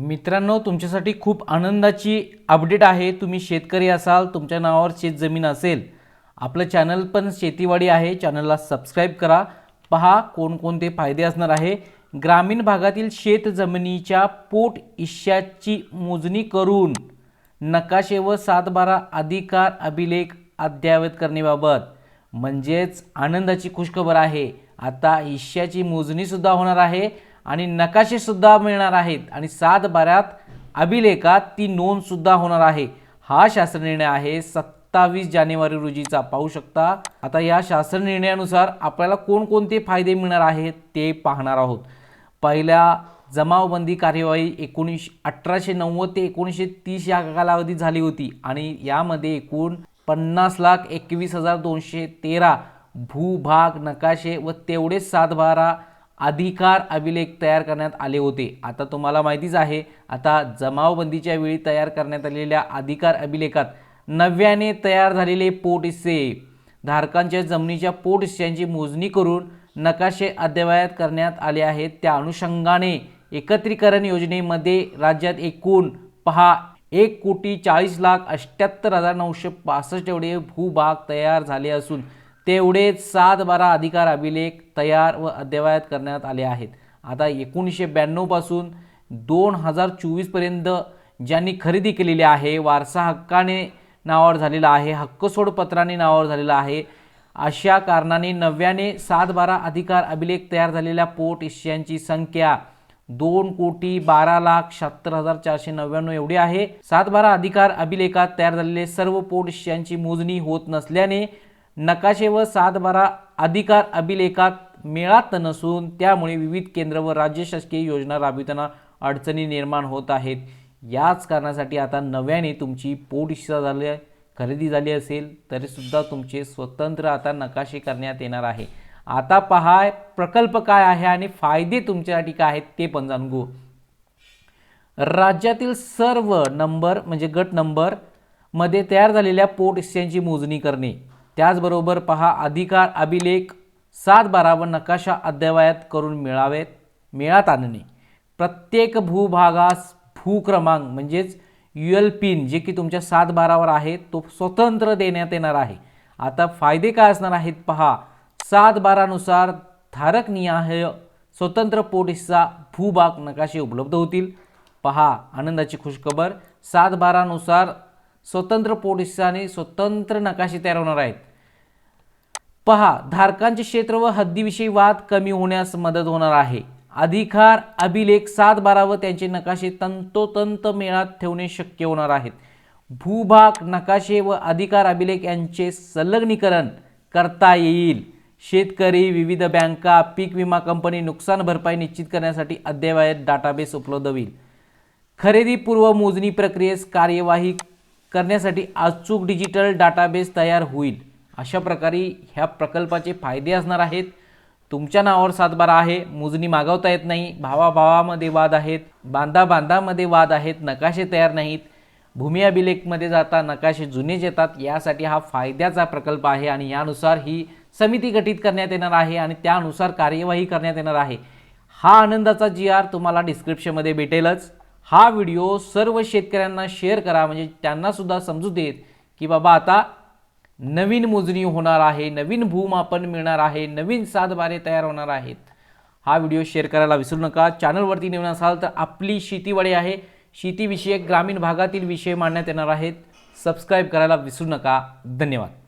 मित्रांनो तुमच्यासाठी खूप आनंदाची अपडेट आहे. तुम्ही शेतकरी असाल तुमच्या नावावर शेत जमीन असेल आपलं चॅनल पण शेतीवाडी आहे. चॅनलला सबस्क्राईब करा. पहा कोणकोणते फायदे असणार आहे. ग्रामीण भागातील शेत जमिनीच्या पोट इश्याची मोजणी करून नकाशे व सातबारा अधिकार अभिलेख अद्ययावत करण्याबाबत म्हणजेच आनंदाची खुशखबर आहे. आता इश्याची मोजणीसुद्धा होणार आहे. आणि नकाशेसुद्धा मिळणार आहेत. आणि सातबाऱ्यात अभिलेखात ती नोंदसुद्धा होणार आहे. हा शासन निर्णय आहे सत्तावीस जानेवारी रोजीचा. पाहू शकता आता या शासन निर्णयानुसार आपल्याला कोणकोणते फायदे मिळणार आहेत ते पाहणार आहोत. पहिल्या जमावबंदी कार्यवाही एकोणीस अठराशे नव्वद ते एकोणीसशे तीस या कालावधीत झाली होती. आणि यामध्ये एकूण पन्नास लाख एकवीस हजार दोनशे तेरा भूभाग नकाशे व तेवढेच सातबारा अधिकार अभिलेख तयार करण्यात आले होते. आता तुम्हाला माहितीच आहे आता जमावबंदीच्या वेळी तयार करण्यात आलेल्या अधिकार अभिलेखात नव्याने तयार झालेले पोट हिस्से. धारकांच्या जमिनीच्या पोट हिस्स्यांची मोजणी करून नकाशे अद्ययावत करण्यात आले आहेत. त्या अनुषंगाने एकत्रीकरण योजनेमध्ये राज्यात एकूण पहा एक कोटी चाळीस लाख अठ्ठ्याहत्तर हजार नऊशे पासष्ट एवढे भूभाग तयार झाले असून तेवढेच सात बारा अधिकार अभिलेख तयार व अद्ययावत करण्यात आले आहेत. आता एकोणीसशे ब्याण्णवपासून दोन हजार चोवीसपर्यंत ज्यांनी खरेदी केलेली आहे वारसा हक्काने नावावर झालेला आहे हक्क सोडपत्राने नावावर झालेला आहे अशा कारणाने नव्याने सात बारा अधिकार अभिलेख तयार झालेल्या पोट इश्यांची संख्या दोन कोटी बारा लाख शहात्तर हजार चारशे नव्याण्णव एवढी आहे. सात बारा अधिकार अभिलेखात तयार झालेले सर्व पोट इश्यांची मोजणी होत नसल्याने नकाशे व सातबारा अधिकार अभिलेखात मिळत नसून त्यामुळे विविध केंद्र व राज्य शासकीय योजना राबविताना अडचणी निर्माण होत आहेत. याच कारणासाठी आता नव्याने तुमची पोट इच्छा झाली खरेदी झाली असेल तरीसुद्धा तुमचे स्वतंत्र आता नकाशे करण्यात येणार आहे. आता पहा प्रकल्प काय आहे आणि फायदे तुमच्यासाठी काय आहेत ते पण जाणून घेऊ. राज्यातील सर्व नंबर म्हणजे गट नंबरमध्ये तयार झालेल्या पोट हिस्स्यांची मोजणी करणे. त्याचबरोबर पहा अधिकार अभिलेख सात बारावर नकाशा अद्ययावत करून मिळावेत. मिळात आणणे. प्रत्येक भूभागास भूक्रमांक म्हणजेच यू एल पिन जे की तुमच्या सात बारावर आहे तो स्वतंत्र देण्यात येणार आहे. आता फायदे काय असणार आहेत पहा. सात बारानुसार धारक निहाय स्वतंत्र पोट भूभाग नकाशे उपलब्ध होतील. पहा आनंदाची खुशखबर. सात बारानुसार स्वतंत्र पोलिसाने स्वतंत्र नकाशे तयार होणार आहेत. पहा धारकांचे क्षेत्र व हद्दीविषयी वाद कमी होण्यास मदत होणार आहे. अधिकार अभिलेख सात बारा व त्यांचे नकाशे तंतोतंत मेळात ठेवणे शक्य होणार आहेत. भूभाग नकाशे व अधिकार अभिलेख यांचे संलग्नीकरण करता येईल. शेतकरी विविध बँका पीक विमा कंपनी नुकसान भरपाई निश्चित करण्यासाठी अद्ययावत डाटाबेस उपलब्ध होईल. खरेदी पूर्व मोजणी प्रक्रियेस कार्यवाही करण्यासाठी अचूक डिजिटल डाटाबेस तयार होईल. अशा प्रकारे ह्या प्रकल्पाचे फायदे असणार आहेत. तुमच्या नावावर सातबारा आहे. मोजणी मागवता येत नाही. भावाभावामध्ये वाद आहेत. बांधा बांधामध्ये वाद आहेत. नकाशे तयार नाहीत. भूमी अभिलेखमध्ये जाता नकाशे जुनेच येतात. यासाठी हा फायद्याचा प्रकल्प आहे आणि यानुसार ही समिती गठीत करण्यात येणार आहे आणि त्यानुसार कार्यवाही करण्यात येणार आहे. हा आनंदाचा जी आर तुम्हाला डिस्क्रिप्शनमध्ये भेटेलच. हा व्हिडिओ सर्व शेतकऱ्यांना शेअर करा. म्हणजे त्यांनासुद्धा समजू देत की बाबा आता नवीन मोजणी होणार आहे नवीन भूमापन मिळणार आहे नवीन सातबारे तयार होणार आहेत. हा व्हिडिओ शेअर करायला विसरू नका. चॅनलवरती नवीन असाल तर आपली शेतीवाडी आहे. शेतीविषयक ग्रामीण भागातील विषय मांडण्यात येणार आहेत. सबस्क्राईब करायला विसरू नका. धन्यवाद.